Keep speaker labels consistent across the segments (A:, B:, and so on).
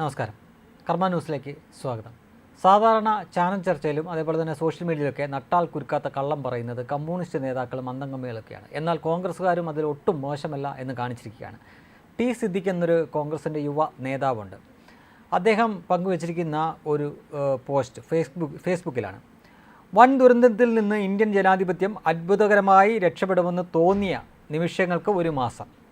A: നമസ്കാരം. കർമ്മ ന്യൂസിലേക്ക് സ്വാഗതം. സാധാരണ ചാനൽ ചർച്ചയിലും അതേപോലെ തന്നെ സോഷ്യൽ മീഡിയയിലൊക്കെ നട്ടാൽ കുരുക്കാത്ത കള്ളം പറയുന്നത് കമ്മ്യൂണിസ്റ്റ് നേതാക്കളും അന്തംഗമ്മികളൊക്കെയാണ് എന്നാൽ കോൺഗ്രസ്സുകാരും അതിൽ ഒട്ടും മോശമല്ല എന്ന് കാണിച്ചിരിക്കുകയാണ്. ടി സിദ്ദിഖ് എന്നൊരു കോൺഗ്രസിന്റെ യുവ നേതാവുണ്ട്. അദ്ദേഹം പങ്കുവച്ചിരിക്കുന്ന ഒരു പോസ്റ്റ് ഫേസ്ബുക്ക് ഫേസ്ബുക്കിലാണ്. വൻ ദുരന്തത്തിൽ നിന്ന് ഇന്ത്യൻ ജനാധിപത്യം അത്ഭുതകരമായി രക്ഷപ്പെടുമെന്ന് തോന്നിയ നിമിഷങ്ങൾക്ക് ഒരു മാസം.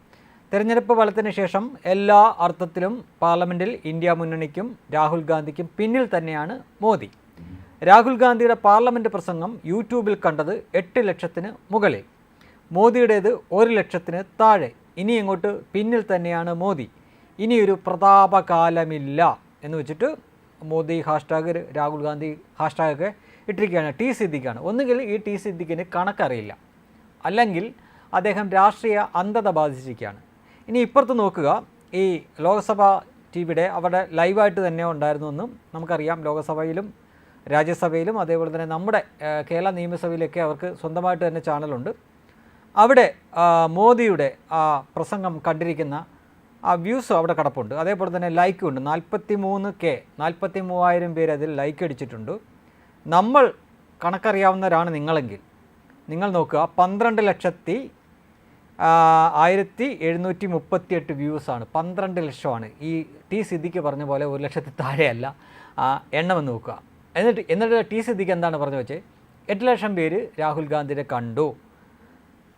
A: തെരഞ്ഞെടുപ്പ് ഫലത്തിന് ശേഷം എല്ലാ അർത്ഥത്തിലും പാർലമെന്റിൽ ഇന്ത്യ മുന്നണിക്കും രാഹുൽ ഗാന്ധിക്കും പിന്നിൽ തന്നെയാണ് മോദി. രാഹുൽ ഗാന്ധിയുടെ പാർലമെന്റ് പ്രസംഗം യൂട്യൂബിൽ കണ്ടത് എട്ട് ലക്ഷത്തിന് മുകളിൽ. മോദിയുടേത് ഒരു ലക്ഷത്തിന് താഴെ. ഇനി ഇങ്ങോട്ട് പിന്നിൽ തന്നെയാണ് മോദി. ഇനിയൊരു പ്രതാപകാലമില്ല എന്ന് വെച്ചിട്ട് മോദി ഹാഷ്ടാഗ് രാഹുൽ ഗാന്ധി ഹാഷ്ടാഗൊക്കെ ഇട്ടിരിക്കുകയാണ് ടി സിദ്ദിഖാണ്. ഒന്നുകിൽ ഈ ടി സിദ്ദിഖിന് കണക്കറിയില്ല. അല്ലെങ്കിൽ അദ്ദേഹം രാഷ്ട്രീയ അന്ധത ബാധിച്ചിരിക്കുകയാണ്. ഇനി ഇപ്പുറത്ത് നോക്കുക. ഈ ലോക്സഭ ടി വിയുടെ അവിടെ ലൈവായിട്ട് തന്നെ ഉണ്ടായിരുന്നുവെന്നും നമുക്കറിയാം. ലോകസഭയിലും രാജ്യസഭയിലും അതേപോലെ തന്നെ നമ്മുടെ കേരള നിയമസഭയിലൊക്കെ അവർക്ക് സ്വന്തമായിട്ട് തന്നെ ചാനലുണ്ട്. അവിടെ മോദിയുടെ ആ പ്രസംഗം കണ്ടിരിക്കുന്ന ആ വ്യൂസ് അവിടെ കിടപ്പുണ്ട്. അതേപോലെ തന്നെ ലൈക്കും ഉണ്ട് നാൽപ്പത്തി മൂന്ന് കെ നാൽപ്പത്തി മൂവായിരം പേര് അതിൽ ലൈക്ക് അടിച്ചിട്ടുണ്ട്. നമ്മൾ കണക്കറിയാവുന്നവരാണ് നിങ്ങളെങ്കിൽ. നിങ്ങൾ നോക്കുക. പന്ത്രണ്ട് ലക്ഷത്തി ആയിരത്തി എഴുന്നൂറ്റി മുപ്പത്തിയെട്ട് വ്യൂസാണ് പന്ത്രണ്ട് ലക്ഷമാണ്. ഈ ടി സിദ്ദിഖ് പറഞ്ഞ പോലെ ഒരു ലക്ഷത്തി താഴെയല്ല. എണ്ണമെന്ന് നോക്കുക. എന്നിട്ട് എന്നിട്ട് ടി സിദ്ദിഖ് എന്താണ് പറഞ്ഞു വെച്ചേ? എട്ട് ലക്ഷം പേര് രാഹുൽ ഗാന്ധിയെ കണ്ടു.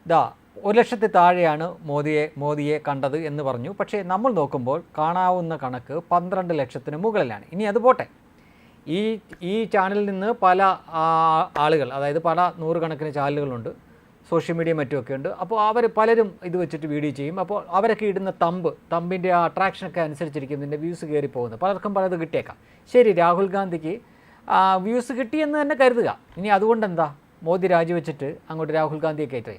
A: ദാ ഒരു ലക്ഷത്തി താഴെയാണ് മോദിയെ മോദിയെ കണ്ടത് എന്ന് പറഞ്ഞു. പക്ഷേ നമ്മൾ നോക്കുമ്പോൾ കാണാവുന്ന കണക്ക് പന്ത്രണ്ട് ലക്ഷത്തിന് മുകളിലാണ്. ഇനി അത് പോട്ടെ. ഈ ഈ ചാനലിൽ നിന്ന് പല ആളുകൾ അതായത് പല നൂറുകണക്കിന് ചാനലുകളുണ്ട്. സോഷ്യൽ മീഡിയ മറ്റുമൊക്കെ ഉണ്ട്. അപ്പോൾ അവർ പലരും ഇത് വെച്ചിട്ട് വീഡിയോ ചെയ്യും. അപ്പോൾ അവരൊക്കെ ഇടുന്ന തമ്പ് തമ്പിന്റെ ആ അട്രാക്ഷനൊക്കെ അനുസരിച്ചിരിക്കും ഇതിന്റെ വ്യൂസ് കയറി പോകുന്നത്. പലർക്കും പലത് കിട്ടിയേക്കാം. ശരി രാഹുൽ ഗാന്ധിക്ക് വ്യൂസ് കിട്ടിയെന്ന് തന്നെ കരുതുക. ഇനി അതുകൊണ്ട് എന്താ? മോദി രാജിവെച്ചിട്ട് അങ്ങോട്ട് രാഹുൽ ഗാന്ധിയെ കയറ്റി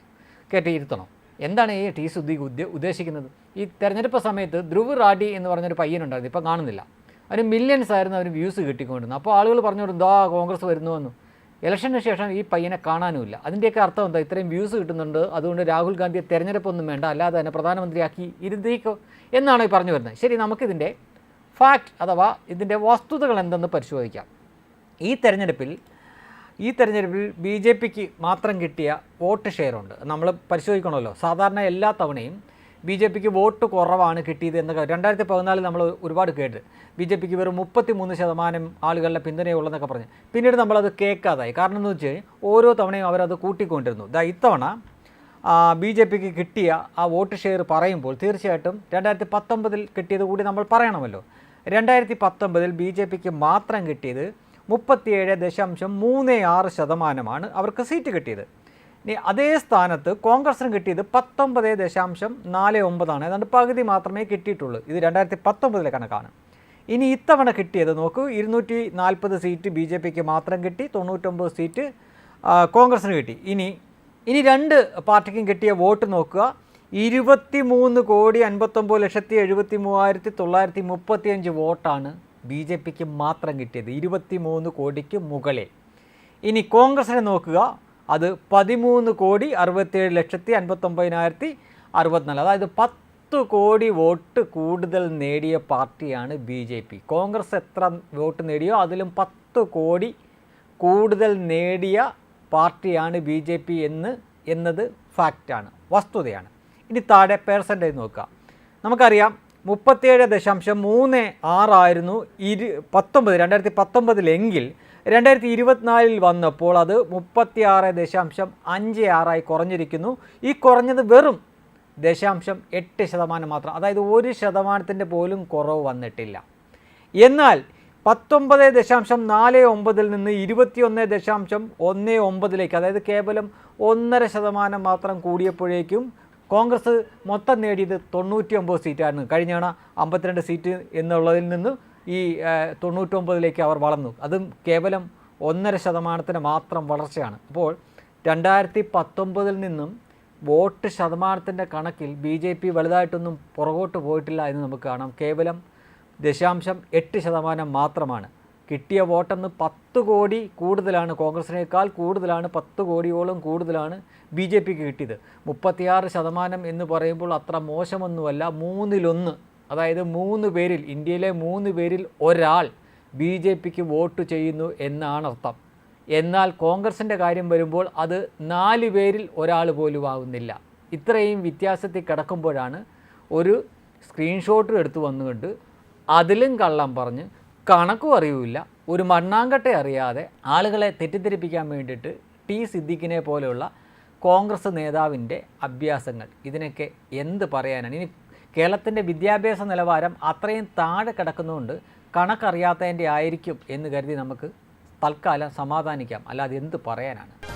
A: കയറ്റിയിരുത്തണം. എന്താണ് ഈ ടി സുദ്ദീഖ് ഉദ്ദേ ഉദ്ദേശിക്കുന്നത്? ഈ തെരഞ്ഞെടുപ്പ് സമയത്ത് ധ്രുവ് റാഡി എന്ന് പറഞ്ഞൊരു പയ്യനുണ്ടായിരുന്നു ഇപ്പം കാണുന്നില്ല. അവന് മില്യൺസ് ആയിരുന്നു അവന് വ്യൂസ് കിട്ടിക്കൊണ്ടിരുന്നത്. അപ്പോൾ ആളുകൾ പറഞ്ഞു ദാ കോൺഗ്രസ് വരുന്നു വന്നു ഇലക്ഷന് ശേഷം ഈ പയ്യനെ കാണാനുമില്ല. അതിന്റെയൊക്കെ അർത്ഥം എന്താ? ഇത്രയും വ്യൂസ് കിട്ടുന്നുണ്ട്. അതുകൊണ്ട് രാഹുൽ ഗാന്ധിയെ തെരഞ്ഞെടുപ്പൊന്നും വേണ്ട. അല്ലാതെ തന്നെ പ്രധാനമന്ത്രിയാക്കി ഇരുന്നേക്കോ എന്നാണ് ഈ പറഞ്ഞു വരുന്നത്. ശരി നമുക്കിതിന്റെ ഫാക്റ്റ് അഥവാ ഇതിന്റെ വസ്തുതകൾ എന്തെന്ന് പരിശോധിക്കാം. ഈ തെരഞ്ഞെടുപ്പിൽ ഈ തെരഞ്ഞെടുപ്പിൽ ബി ജെ പിക്ക് മാത്രം കിട്ടിയ വോട്ട് ഷെയറുണ്ട് നമ്മൾ പരിശോധിക്കണമല്ലോ. സാധാരണ എല്ലാ തവണയും ബി ജെ പിക്ക് വോട്ട് കുറവാണ് കിട്ടിയത് എന്നൊക്കെ രണ്ടായിരത്തി പതിനാലിൽ നമ്മൾ ഒരുപാട് കേട്ട്. ബി ജെ പിക്ക് വെറും മുപ്പത്തി മൂന്ന് ശതമാനം ആളുകളുടെ പിന്തുണയുള്ളതെന്നൊക്കെ പറഞ്ഞ്. പിന്നീട് നമ്മളത് കേൾക്കാതായി. കാരണം എന്ന് വെച്ച് കഴിഞ്ഞാൽ ഓരോ തവണയും അവരത് കൂട്ടിക്കൊണ്ടിരുന്നു. ദാ ഇത്തവണ ബി ജെ പിക്ക് കിട്ടിയ ആ വോട്ട് ഷെയർ പറയുമ്പോൾ തീർച്ചയായിട്ടും രണ്ടായിരത്തി പത്തൊമ്പതിൽ കിട്ടിയത് കൂടി നമ്മൾ പറയണമല്ലോ. രണ്ടായിരത്തി പത്തൊമ്പതിൽ ബി ജെ പിക്ക് മാത്രം കിട്ടിയത് മുപ്പത്തിയേഴ് ദശാംശം മൂന്ന് ആറ് ശതമാനമാണ് അവർക്ക് സീറ്റ് കിട്ടിയത്. അതേ സ്ഥാനത്ത് കോൺഗ്രസിന് കിട്ടിയത് പത്തൊമ്പത് ദശാംശം നാല് ഒമ്പതാണ്. ഏതാണ്ട് പകുതി മാത്രമേ കിട്ടിയിട്ടുള്ളൂ. ഇത് രണ്ടായിരത്തി പത്തൊമ്പതിലെ കണക്കാണ് ഇനി ഇത്തവണ കിട്ടിയത് നോക്കൂ ഇരുന്നൂറ്റി നാൽപ്പത് സീറ്റ് ബി ജെ പിക്ക് മാത്രം കിട്ടി തൊണ്ണൂറ്റൊമ്പത് സീറ്റ് കോൺഗ്രസിന് കിട്ടി. ഇനി ഇനി രണ്ട് പാർട്ടിക്കും കിട്ടിയ വോട്ട് നോക്കുക. ഇരുപത്തി മൂന്ന് കോടി അൻപത്തൊമ്പത് ലക്ഷത്തി എഴുപത്തി മൂവായിരത്തി തൊള്ളായിരത്തി മുപ്പത്തിയഞ്ച് വോട്ടാണ് ബി ജെ പിക്ക് മാത്രം കിട്ടിയത് ഇരുപത്തി മൂന്ന് കോടിക്ക് മുകളിൽ. ഇനി കോൺഗ്രസിനെ നോക്കുക. അത് പതിമൂന്ന് കോടി അറുപത്തേഴ് ലക്ഷത്തി അൻപത്തൊമ്പതിനായിരത്തി അറുപത്തിനാല്. അതായത് പത്ത് കോടി വോട്ട് കൂടുതൽ നേടിയ പാർട്ടിയാണ് ബി ജെ പി. കോൺഗ്രസ് എത്ര വോട്ട് നേടിയോ അതിലും പത്ത് കോടി കൂടുതൽ നേടിയ പാർട്ടിയാണ് ബി ജെ പി എന്ന് എന്നത് ഫാക്റ്റാണ് വസ്തുതയാണ്. ഇനി താഴെ പേഴ്സന്റേജ് നോക്കുക. നമുക്കറിയാം മുപ്പത്തിയേഴ് ദശാംശം മൂന്ന് ആറായിരുന്നു ഇരു പത്തൊമ്പത് രണ്ടായിരത്തി പത്തൊമ്പതിലെങ്കിൽ രണ്ടായിരത്തി ഇരുപത്തിനാലിൽ വന്നപ്പോൾ അത് മുപ്പത്തിയാറ് ദശാംശം അഞ്ച് ആറായി കുറഞ്ഞിരിക്കുന്നു. ഈ കുറഞ്ഞത് വെറും ദശാംശം എട്ട് ശതമാനം മാത്രം അതായത് ഒരു ശതമാനത്തിന്റെ പോലും കുറവ് വന്നിട്ടില്ല. എന്നാൽ പത്തൊമ്പത് ദശാംശം നാല് ഒമ്പതിൽ നിന്ന് ഇരുപത്തിയൊന്ന് ദശാംശം ഒന്ന് ഒമ്പതിലേക്ക് അതായത് കേവലം ഒന്നര ശതമാനം മാത്രം കൂടിയപ്പോഴേക്കും കോൺഗ്രസ് മൊത്തം നേടിയത് തൊണ്ണൂറ്റി ഒമ്പത് സീറ്റായിരുന്നു. കഴിഞ്ഞ തവണ അമ്പത്തിരണ്ട് സീറ്റ് എന്നുള്ളതിൽ നിന്ന് ഈ തൊണ്ണൂറ്റൊമ്പതിലേക്ക് അവർ വളർന്നു. അതും കേവലം ഒന്നര ശതമാനത്തിന് മാത്രം വളർച്ചയാണ്. അപ്പോൾ രണ്ടായിരത്തി പത്തൊമ്പതിൽ നിന്നും വോട്ട് ശതമാനത്തിന്റെ കണക്കിൽ ബി ജെ പി വലുതായിട്ടൊന്നും പുറകോട്ട് പോയിട്ടില്ല എന്ന് നമുക്ക് കാണാം. കേവലം ദശാംശം എട്ട് ശതമാനം മാത്രമാണ്. കിട്ടിയ വോട്ടെന്ന് പത്ത് കോടി കൂടുതലാണ് കോൺഗ്രസിനേക്കാൾ കൂടുതലാണ് പത്ത് കോടിയോളം കൂടുതലാണ് ബി ജെ പിക്ക് കിട്ടിയത്. മുപ്പത്തിയാറ് ശതമാനം എന്ന് പറയുമ്പോൾ അത്ര മോശമൊന്നുമല്ല മൂന്നിലൊന്ന് അതായത് മൂന്ന് പേരിൽ ഇന്ത്യയിലെ മൂന്ന് പേരിൽ ഒരാൾ ബി ജെ പിക്ക് വോട്ട് ചെയ്യുന്നു എന്നാണ് അർത്ഥം. എന്നാൽ കോൺഗ്രസിന്റെ കാര്യം വരുമ്പോൾ അത് നാല് പേരിൽ ഒരാൾ പോലും ആവുന്നില്ല. ഇത്രയും വ്യത്യാസത്തിൽ കിടക്കുമ്പോഴാണ് ഒരു സ്ക്രീൻഷോട്ട് എടുത്തു വന്നുകൊണ്ട് അതിലും കള്ളം പറഞ്ഞ് കണക്കും അറിയില്ല ഒരു മണ്ണാങ്കട്ടെ അറിയാതെ ആളുകളെ തെറ്റിദ്ധരിപ്പിക്കാൻ വേണ്ടിയിട്ട് ടി സിദ്ദിഖിനെ പോലെയുള്ള കോൺഗ്രസ് നേതാവിന്റെ അഭ്യാസങ്ങൾ. ഇതിനൊക്കെ എന്ത് പറയാനാണ്? ഇനി കേരളത്തിന്റെ വിദ്യാഭ്യാസ നിലവാരം അത്രയും താഴെ കിടക്കുന്നതുകൊണ്ട് കണക്കറിയാത്തതിന്റെ ആയിരിക്കും എന്ന് കരുതി നമുക്ക് തൽക്കാലം സമാധാനിക്കാം. അല്ലാതെ എന്ത് പറയാനാണ്?